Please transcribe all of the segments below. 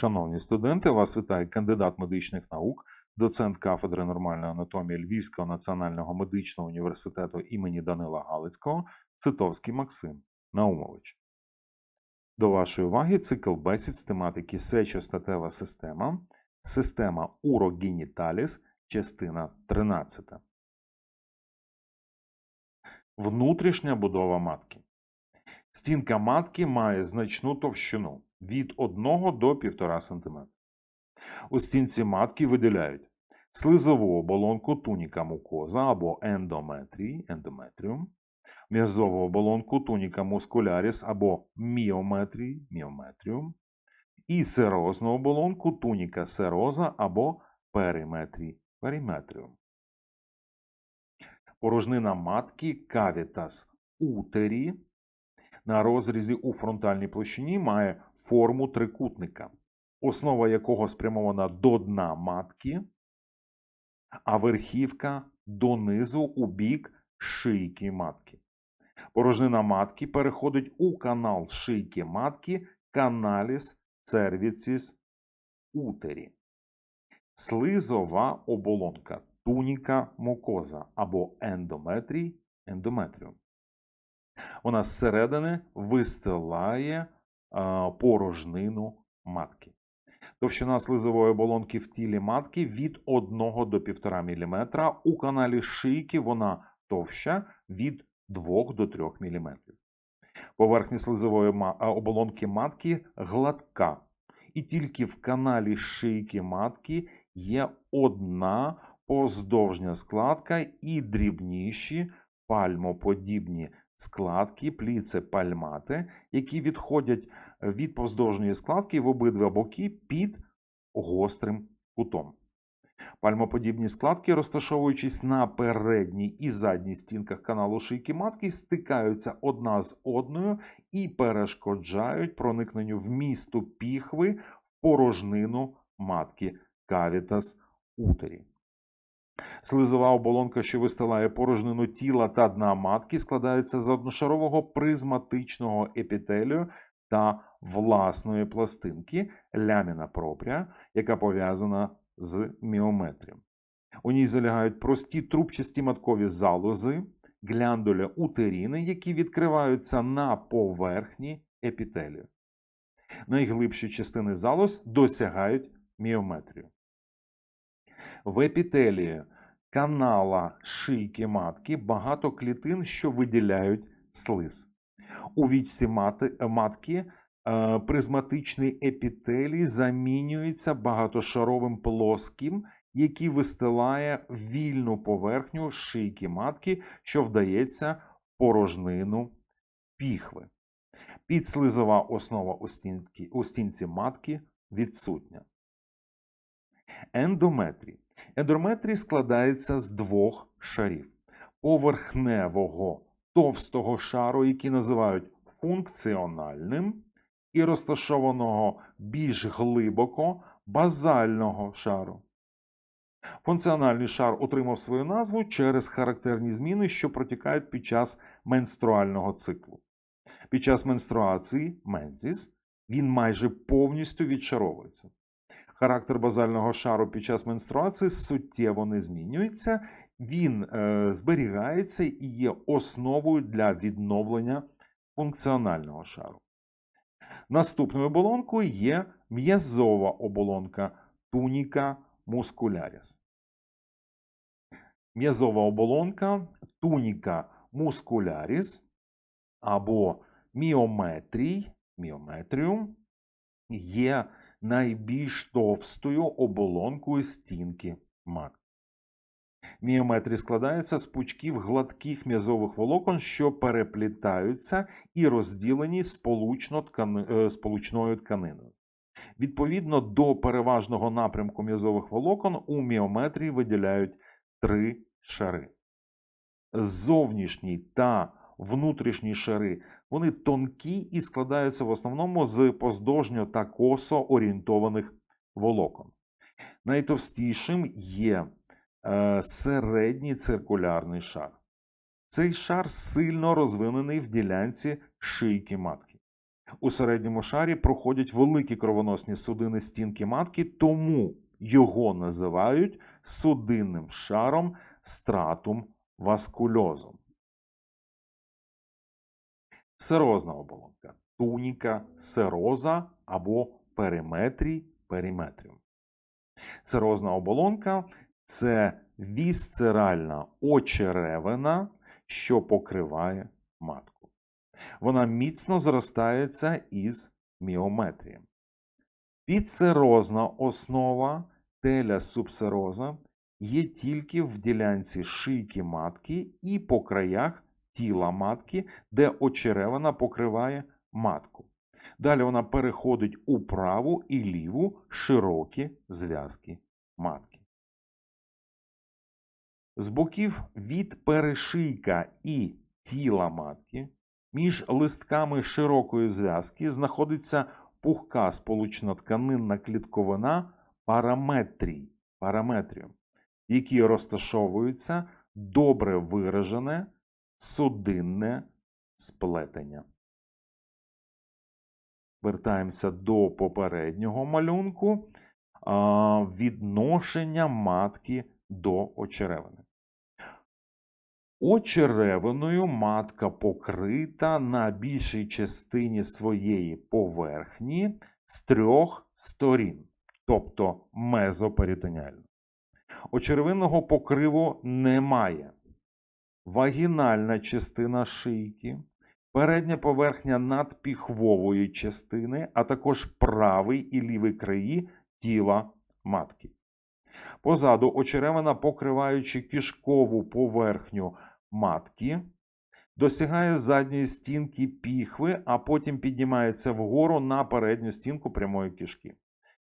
Шановні студенти, вас вітає кандидат медичних наук, доцент кафедри нормальної анатомії Львівського національного медичного університету імені Данила Галицького Цитовський Максим Наумович. До вашої уваги цикл бесід з тематики сечостатева система, система урогеніталіс, частина 13. Внутрішня будова матки. Стінка матки має значну товщину від 1 до 1,5 см. У стінці матки виділяють слизову оболонку туніка мукоза або ендометрій, ендометріум, м'язову оболонку туніка мускуляріс або міометрій, міометріум, і серозну оболонку туніка сероза або периметрій, периметріум. Порожнина матки кавітас утері на розрізі у фронтальній площині має форму трикутника, основа якого спрямована до дна матки, а верхівка донизу у бік шийки матки. Порожнина матки переходить у канал шийки матки каналіс cervicis утері. Слизова оболонка туніка мукоза або ендометрій ендометріум. Вона зсередини вистилає порожнину матки. Товщина слизової оболонки в тілі матки від 1 до 1,5 мм. У каналі шийки вона товща від 2 до 3 мм. Поверхня слизової оболонки матки гладка. І тільки в каналі шийки матки є одна поздовжня складка і дрібніші пальмоподібні складки, пліце пальмати, які відходять від поздовжньої складки в обидва боки під гострим кутом. Пальмоподібні складки, розташовуючись на передній і задній стінках каналу шийки матки, стикаються одна з одною і перешкоджають проникненню вмісту піхви в порожнину матки кавітас утері. Слизова оболонка, що вистилає порожнину тіла та дна матки, складається з одношарового призматичного епітелію та власної пластинки ляміна пропря, яка пов'язана з міометрієм. У ній залягають прості трубчасті маткові залози, гляндуля утеріни, які відкриваються на поверхні епітелію. Найглибші частини залоз досягають міометрію. В епітелії канала шийки матки багато клітин, що виділяють слиз. У вічці матки е, призматичний епітелій замінюється багатошаровим плоским, який вистилає вільну поверхню шийки матки, що вдається порожнину піхви. Підслизова основа у, у стінці матки відсутня. Ендометрій. Ендометрій складається з двох шарів: поверхневого товстого шару, який називають функціональним, і розташованого більш глибоко базального шару. Функціональний шар отримав свою назву через характерні зміни, що протікають під час менструального циклу. Під час менструації мензіс він майже повністю відшаровується. Характер базального шару під час менструації суттєво не змінюється, він е, зберігається і є основою для відновлення функціонального шару. Наступною оболонкою є м'язова оболонка туніка мускуляріс. М'язова оболонка туніка мускуляріс або міометрій, міометріум є найбільш товстою оболонкою стінки матки. Міометрій складається з пучків гладких м'язових волокон, що переплітаються і розділені сполучно ткани... е, сполучною тканиною. Відповідно до переважного напрямку м'язових волокон у міометрії виділяють три шари. Зовнішній та внутрішній шари вони тонкі і складаються в основному з поздовжньо та косо орієнтованих волокон. Найтовстішим є е, середній циркулярний шар. Цей шар сильно розвинений в ділянці шийки матки. У середньому шарі проходять великі кровоносні судини стінки матки, тому його називають судинним шаром стратум васкульозом. Серозна оболонка туніка сероза або периметрій периметріум. Серозна оболонка це вісцеральна очеревина, що покриває матку. Вона міцно зростається із міометрієм. Підсерозна основа теля субсероза є тільки в ділянці шийки матки і по краях тіла матки, де очеревина покриває матку. Далі вона переходить у праву і ліву широкі зв'язки матки. З боків від перешийка і тіла матки між листками широкої зв'язки знаходиться пухка сполучно-тканинна клітковина параметрій, параметріум, в якій розташовується добре виражене судинне сплетення. Вертаємося до попереднього малюнку а, відношення матки до очеревини. Очеревиною матка покрита на більшій частині своєї поверхні з трьох сторін, тобто мезоперитоніально. Очеревинного покриву немає. Вагінальна частина шийки, передня поверхня надпіхвової частини, а також правий і лівий краї тіла матки. Позаду очеревина, покриваючи кишкову поверхню матки, досягає задньої стінки піхви, а потім піднімається вгору на передню стінку прямої кишки.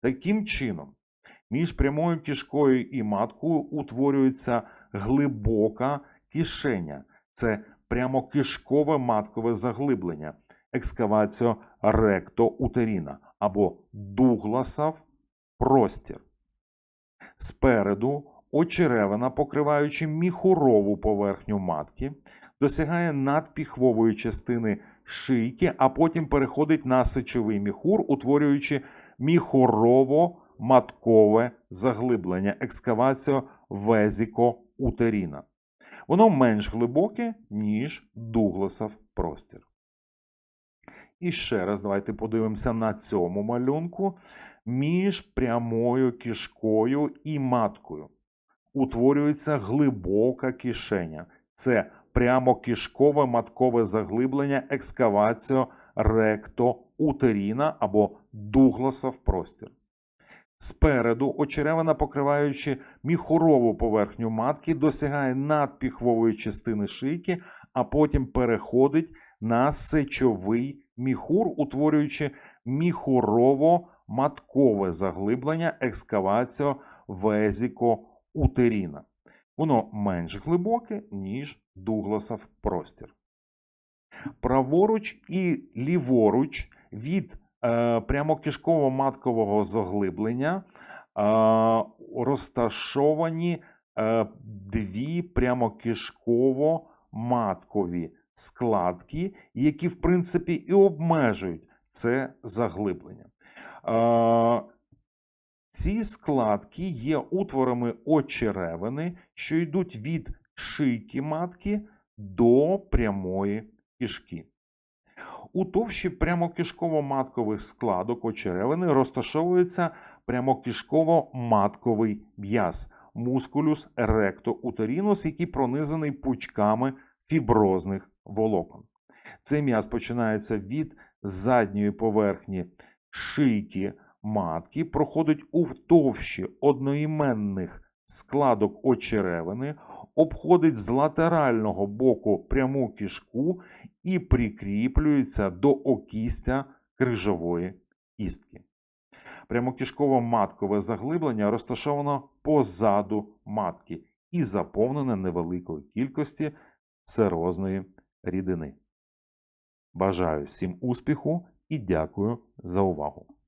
Таким чином, між прямою кишкою і маткою утворюється глибока кишеня. Це прямокишкове маткове заглиблення, екскаваціо ректоутеріна або дугласов простір. Спереду очеревина, покриваючи міхурову поверхню матки, досягає надпіхвової частини шийки, а потім переходить на сечовий міхур, утворюючи міхурово-маткове заглиблення, екскаваціо везіко-утеріна. Воно менш глибоке, ніж Дугласов простір. І ще раз давайте подивимося на цьому малюнку. Між прямою кишкою і маткою утворюється глибока кишеня. Це прямокишкове маткове заглиблення екскаваціо ректоутеріна або Дугласов простір. Спереду очеревина, покриваючи міхурову поверхню матки, досягає надпіхвової частини шийки, а потім переходить на сечовий міхур, утворюючи міхурово-маткове заглиблення екскаваціо везіко-утеріна. Воно менш глибоке, ніж Дугласов простір. Праворуч і ліворуч від е, прямокишково-маткового заглиблення е, розташовані е, дві прямокишково-маткові складки, які, в принципі, і обмежують це заглиблення. Ці складки є утворами очеревини, що йдуть від шийки матки до прямої кишки. У товщі прямокишково-маткових складок очеревини розташовується прямокишково-матковий м'яз мускулюс ректоутерінус, який пронизаний пучками фіброзних волокон. Цей м'яз починається від задньої поверхні шийки матки, проходить у товщі одноіменних складок очеревини, обходить з латерального боку пряму кишку і прикріплюється до окістя крижової кістки. Прямокішково-маткове заглиблення розташовано позаду матки і заповнене невеликою кількості серозної рідини. Бажаю всім успіху і дякую за увагу!